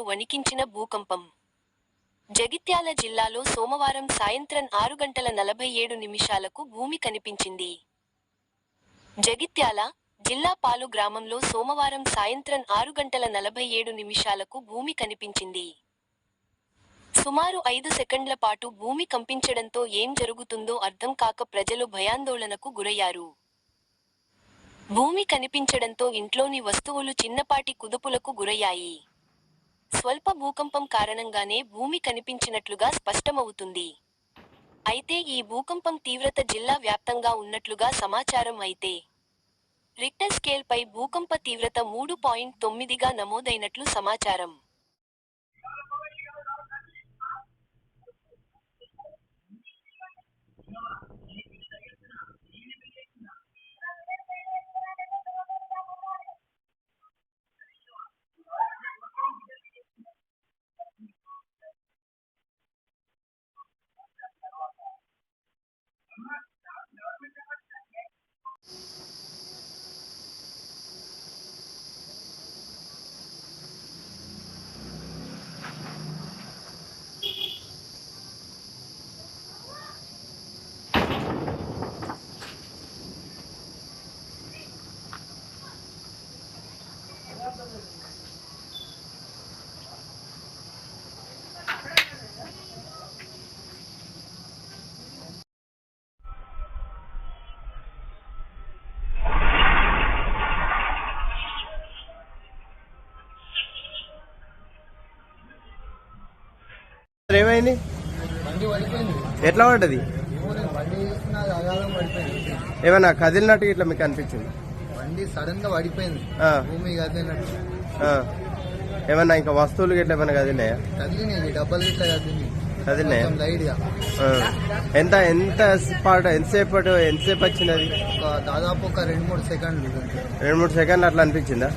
వణికించిన భూకంపం. జగిత్యాల జిల్లాలో సోమవారం సాయంత్రం ఆరు గంటల నలభై ఏడు నిమిషాలకు భూమి కనిపించింది. జగిత్యాల జిల్లా పాలు గ్రామంలో సోమవారం సాయంత్రం ఆరు గంటల నలభై ఏడు నిమిషాలకు భూమి కనిపించింది. సుమారు ఐదు సెకండ్ల పాటు భూమి కంపించడంతో ఏం జరుగుతుందో అర్థం కాక ప్రజలు భయాందోళనకు గురయ్యారు. భూమి కనిపించడంతో ఇంట్లోని వస్తువులు చిన్నపాటి కుదుపులకు గురయ్యాయి. స్వల్ప భూకంపం కారణంగానే భూమి కనిపించినట్లుగా స్పష్టమవుతుంది. అయితే ఈ భూకంపం తీవ్రత జిల్లా వ్యాప్తంగా ఉన్నట్లుగా సమాచారం అయితే. రిక్టర్ స్కేల్పై భూకంప తీవ్రత మూడు పాయింట్ తొమ్మిదిగా నమోదైనట్లు సమాచారం. ఏమైంది? ఎట్లా పడ్డది? ఏమన్నా కదిలినట్టు ఇట్లా మీకు అనిపించింది? బండి సడన్గా పడిపోయింది భూమి కదిలినట్టు. ఏమన్నా ఇంకా వస్తువులు గిట్ల ఏమన్నా కదిలినాయా? కదిలినాయి డబ్బలు కదిలింది కదిలినాయా. కొంచెం లైట్గా. ఎంత ఎంత పాట ఎంతసేపు ఎంతసేపు ఒక దాదాపు ఒక రెండు మూడు సెకండ్లు రెండు మూడు సెకండ్లు అట్లా అనిపించిందా?